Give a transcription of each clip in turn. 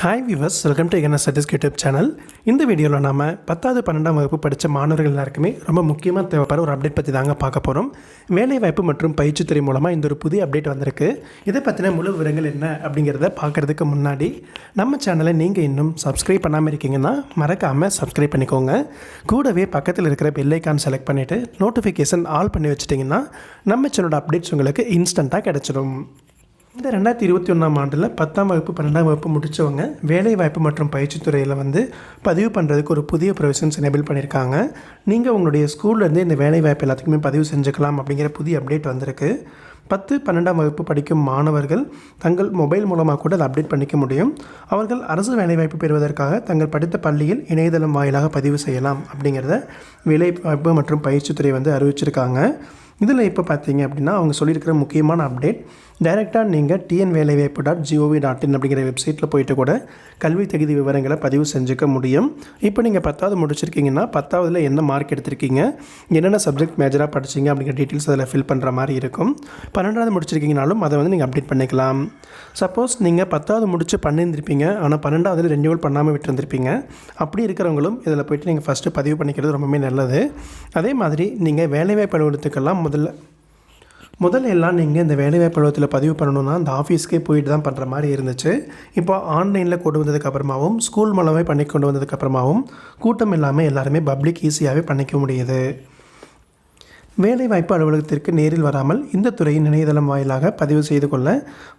Hi viewers welcome to NS சட்டிஸ் YouTube channel இந்த வீடியோவில் நாம் பத்தாவது பன்னெண்டாம் வகுப்பு படித்த மாணவர்கள் எல்லாருக்குமே ரொம்ப முக்கியமாக தேவைப்படுற ஒரு அப்டேட் பற்றி தாங்க பார்க்க போகிறோம் வேலைவாய்ப்பு மற்றும் பயிற்சித்துறை மூலமாக இந்த ஒரு புதிய அப்டேட் வந்திருக்கு. இதை பற்றின முழு விவரங்கள் என்ன அப்படிங்கிறத பார்க்குறதுக்கு முன்னாடி நம்ம சேனலை நீங்கள் இன்னும் சப்ஸ்கிரைப் பண்ணாமல் இருக்கீங்கன்னா மறக்காமல் சப்ஸ்கிரைப் பண்ணிக்கோங்க. கூடவே பக்கத்தில் இருக்கிற பெல்லைக்கான் செலக்ட் பண்ணிவிட்டு நோட்டிஃபிகேஷன் ஆல் பண்ணி வச்சிட்டிங்கன்னா நம்ம சேனலோட அப்டேட்ஸ் உங்களுக்கு இன்ஸ்டண்ட்டாக கிடச்சிடும் இந்த ரெண்டாயிரத்தி இருபத்தி ஒன்றாம் ஆண்டில் பத்தாம் வகுப்பு பன்னெண்டாம் வகுப்பு முடித்தவங்க வேலைவாய்ப்பு மற்றும் பயிற்சித்துறையில் வந்து பதிவு பண்ணுறதுக்கு ஒரு புதிய ப்ரொவிஷன்ஸ் எனேபிள் பண்ணியிருக்காங்க நீங்கள் உங்களுடைய ஸ்கூல்லேருந்து இந்த வேலைவாய்ப்பு எல்லாத்துக்குமே பதிவு செஞ்சுக்கலாம் அப்படிங்கிற புதிய அப்டேட் வந்திருக்கு. பத்து பன்னெண்டாம் வகுப்பு படிக்கும் மாணவர்கள் தங்கள் மொபைல் மூலமாக கூட அதை அப்டேட் பண்ணிக்க முடியும். அவர்கள் அரசு வேலைவாய்ப்பு பெறுவதற்காக தங்கள் படித்த பள்ளியில் இணையதளம் வாயிலாக பதிவு செய்யலாம் அப்படிங்கிறத வேலைவாய்ப்பு மற்றும் பயிற்சித்துறை வந்து அறிவிச்சிருக்காங்க. இதில் இப்போ பார்த்தீங்க அப்படின்னா அவங்க சொல்லியிருக்கிற முக்கியமான அப்டேட் டைரெக்டாக நீங்கள் டிஎன் வேலைவாய்ப்பு டாட் ஜிஓவி டாட் இன் அப்படிங்கிற வெப்சைட்டில் போயிட்டு கூட கல்வி தகுதி விவரங்களை பதிவு செஞ்சுக்க முடியும். இப்போ நீங்கள் பத்தாவது முடிச்சிருக்கீங்கன்னா பத்தாவதுல என்ன மார்க் எடுத்திருக்கீங்க என்னென்ன சப்ஜெக்ட் மேஜராக படிச்சிங்க அப்படிங்கிற டீட்டெயில்ஸ் அதில் ஃபில் பண்ணுற மாதிரி இருக்கும். பன்னெண்டாவது முடிச்சிருக்கீங்கனாலும் அதை வந்து நீங்கள் அப்டேட் பண்ணிக்கலாம். சப்போஸ் நீங்கள் பத்தாவது முடிச்சு பண்ணியிருந்திருப்பீங்க ஆனால் பன்னெண்டாவதுல ரெனியூவல் பண்ணாமல் விட்டுருந்துருப்பீங்க. அப்படி இருக்கிறவங்களும் இதில் போயிட்டு நீங்கள் ஃபஸ்ட்டு பதிவு பண்ணிக்கிறது ரொம்பவே நல்லது. அதே மாதிரி நீங்கள் வேலைவாய்ப்பு அலுவலகத்துக்கெல்லாம் முதல்ல. முதல்ல எல்லாம் நீங்கள் இந்த வேலைவாய்ப்பு அலுவலகத்தில் பதிவு பண்ணணும்னா அந்த ஆஃபீஸ்க்கே போயிட்டு தான் பண்ணுற மாதிரி இருந்துச்சு. இப்போ ஆன்லைனில் கொண்டு வந்ததுக்கப்புறமாவும் ஸ்கூல் மூலமே பண்ணி கொண்டு வந்ததுக்கப்புறமாவும் கூட்டம் இல்லாமல் எல்லாருமே பப்ளிக் ஈஸியாகவே பண்ணிக்க முடியுது. வேலைவாய்ப்பு அலுவலகத்திற்கு நேரில் வராமல் இந்த துறையின் இணையதளம் வாயிலாக பதிவு செய்து கொள்ள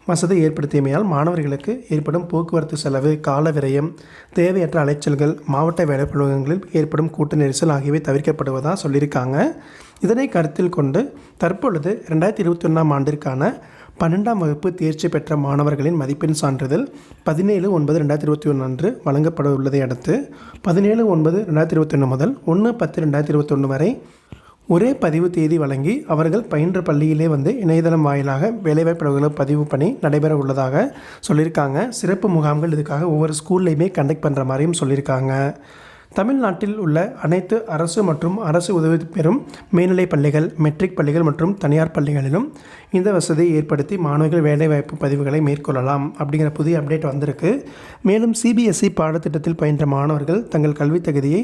வசதி ஏற்படுத்தியமையால் மாணவர்களுக்கு ஏற்படும் போக்குவரத்து செலவு கால விரயம் தேவையற்ற அலைச்சல்கள் மாவட்ட வேலை அலுவலகங்களில் ஏற்படும் கூட்ட நெரிசல் ஆகியவை தவிர்க்கப்படுவதாக சொல்லியிருக்காங்க. இதனை கருத்தில் கொண்டு தற்பொழுது ரெண்டாயிரத்தி இருபத்தி ஒன்றாம் ஆண்டிற்கான பன்னெண்டாம் வகுப்பு தேர்ச்சி பெற்ற மாணவர்களின் மதிப்பெண் சான்றிதழ் பதினேழு ஒன்பது ரெண்டாயிரத்தி இருபத்தி ஒன்று அன்று வழங்கப்பட உள்ளதை அடுத்து பதினேழு ஒன்பது ரெண்டாயிரத்தி இருபத்தி ஒன்று முதல் ஒன்று பத்து ரெண்டாயிரத்தி இருபத்தொன்று வரை ஒரே பதிவு தேதி வழங்கி அவர்கள் பயின்ற பள்ளியிலே வந்து இணையதளம் வாயிலாக வேலைவாய்ப்பு பதிவு பணி நடைபெற உள்ளதாக சொல்லியிருக்காங்க. சிறப்பு முகாம்கள் இதுக்காக ஒவ்வொரு ஸ்கூல்லையுமே கண்டக்ட் பண்ணுற மாதிரியும் சொல்லியிருக்காங்க. தமிழ்நாட்டில் உள்ள அனைத்து அரசு மற்றும் அரசு உதவி பெறும் மேல்நிலைப் பள்ளிகள் மெட்ரிக் பள்ளிகள் மற்றும் தனியார் பள்ளிகளிலும் இந்த வசதியை ஏற்படுத்தி மாணவர்கள் வேலைவாய்ப்பு பதிவுகளை மேற்கொள்ளலாம் அப்படிங்கிற புதிய அப்டேட் வந்திருக்கு. மேலும் சிபிஎஸ்இ பாடத்திட்டத்தில் பயின்ற மாணவர்கள் தங்கள் கல்வித் தகுதியை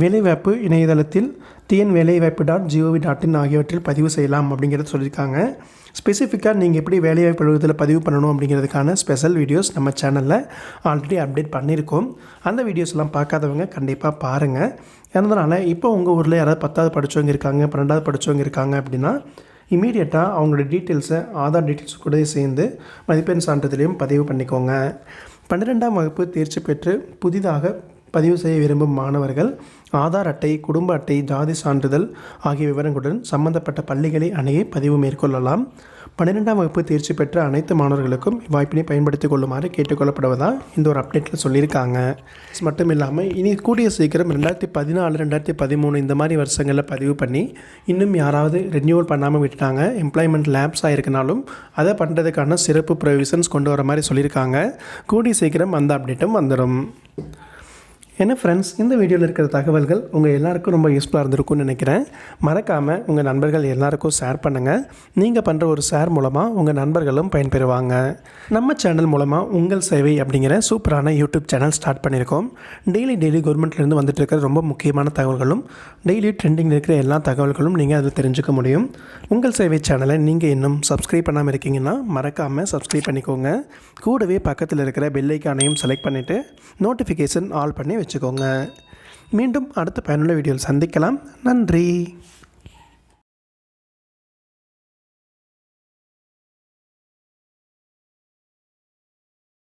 வேலைவாய்ப்பு இணையதளத்தில் டிஎன் வேலைவாய்ப்பு டாட் ஜிஓவி டாட் இன் ஆகியவற்றில் பதிவு செய்யலாம் அப்படிங்கிறத சொல்லியிருக்காங்க. ஸ்பெசிஃபிக்காக நீங்கள் எப்படி வேலைவாய்ப்பு அலுவலகத்தில் பதிவு பண்ணணும் அப்படிங்கிறதுக்கான ஸ்பெஷல் வீடியோஸ் நம்ம சேனலில் ஆல்ரெடி அப்டேட் பண்ணியிருக்கோம். அந்த வீடியோஸ்லாம் பார்க்காதவங்க கண்டிப்பாக பாருங்கள் அதனால் இப்போ உங்கள் ஊரில் யாராவது பத்தாவது படித்தவங்க இருக்காங்க பன்னெண்டாவது படித்தவங்க இருக்காங்க அப்படின்னா இமீடியட்டாக அவங்களோட டீட்டெயில்ஸை ஆதார் டீட்டெயில்ஸ் கூட சேர்ந்து மதிப்பெண் சான்றிதழையும் பதிவு பண்ணிக்கோங்க. பன்னிரெண்டாம் வகுப்பு தேர்ச்சி பெற்று புதிதாக பதிவு செய்ய விரும்பும் மாணவர்கள் ஆதார் அட்டை குடும்ப அட்டை ஜாதி சான்றிதழ் ஆகிய விவரங்களுடன் சம்பந்தப்பட்ட பள்ளிகளை அணுகி பதிவு மேற்கொள்ளலாம். பன்னிரெண்டாம் வகுப்பு தேர்ச்சி பெற்ற அனைத்து மாணவர்களுக்கும் இவ்வாய்ப்பினை பயன்படுத்திக் கொள்ளுமாறு கேட்டுக்கொள்ளப்படுவதாக இந்த ஒரு அப்டேட்டில் சொல்லியிருக்காங்க. மட்டும் இல்லாமல் இனி கூடிய சீக்கிரம் ரெண்டாயிரத்தி பதினாலு ரெண்டாயிரத்தி பதிமூணு இந்த மாதிரி வருஷங்களில் பதிவு பண்ணி இன்னும் யாராவது ரெனியூவல் பண்ணாமல் விட்டுட்டாங்க எம்ப்ளாய்மெண்ட் லேப்ஸ் ஆகிருக்கனாலும் அதை பண்ணுறதுக்கான சிறப்பு ப்ரொவிஷன்ஸ் கொண்டு வர மாதிரி சொல்லியிருக்காங்க. கூடிய சீக்கிரம் அந்த அப்டேட்டும் வந்துடும் என்ன ஃப்ரெண்ட்ஸ் இந்த வீடியோவில் இருக்கிற தகவல்கள் உங்கள் எல்லாருக்கும் ரொம்ப யூஸ்ஃபுல்லாக இருந்திருக்கும்னு நினைக்கிறேன். மறக்காமல் உங்கள் நண்பர்கள் எல்லாருக்கும் ஷேர் பண்ணுங்கள் நீங்கள் பண்ணுற ஒரு ஷேர் மூலமாக உங்கள் நண்பர்களும் பயன்பெறுவாங்க. நம்ம சேனல் மூலமாக உங்கள் சேவை அப்படிங்கிற சூப்பரான யூடியூப் சேனல் ஸ்டார்ட் பண்ணியிருக்கோம். டெய்லி டெய்லி கவர்மெண்ட்லேருந்து வந்துட்டு இருக்கிற ரொம்ப முக்கியமான தகவல்களும் டெய்லி ட்ரெண்டிங்கில் இருக்கிற எல்லா தகவல்களும் நீங்கள் அதில் தெரிஞ்சுக்க முடியும். உங்கள் சேவை சேனலை நீங்கள் இன்னும் சப்ஸ்கிரைப் பண்ணாமல் இருக்கீங்கன்னா மறக்காமல் சப்ஸ்கிரைப் பண்ணிக்கோங்க. கூடவே பக்கத்தில் இருக்கிற பெல்லைக்கானையும் செலக்ட் பண்ணிவிட்டு நோட்டிஃபிகேஷன் ஆல் பண்ணி வச்சுக்கோங்க. மீண்டும் அடுத்த பயனுள்ள வீடியோவில் சந்திக்கலாம். நன்றி.